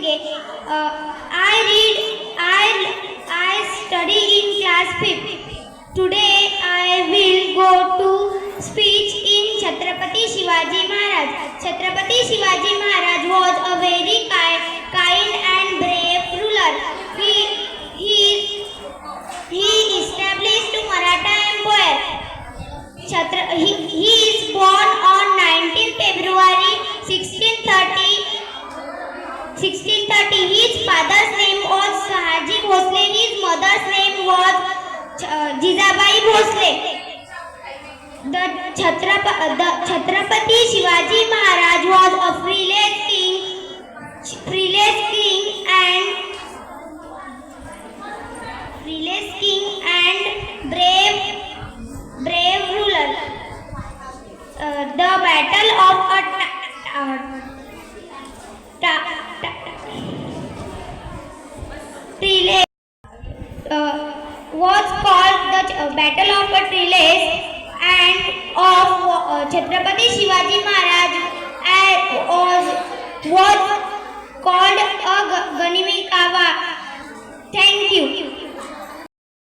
करेंगे I read I I study in class fifth today I will go to speech in Chhatrapati Shivaji Maharaj Chhatrapati Shivaji Maharaj was a very kind, kind and brave ruler he he he established Maratha Empire Chhatra, he, he 1630. His father's name was Sahaji Bhosle. His mother's name was uh, Jizabai Bhosle. The, Chhatrapa, the Chhatrapati Shivaji Maharaj was a fearless king, fearless king and fearless king and brave brave ruler. Uh, the battle of was called the uh, battle of a Trille and of uh, Chhatrapati Shivaji Maharaj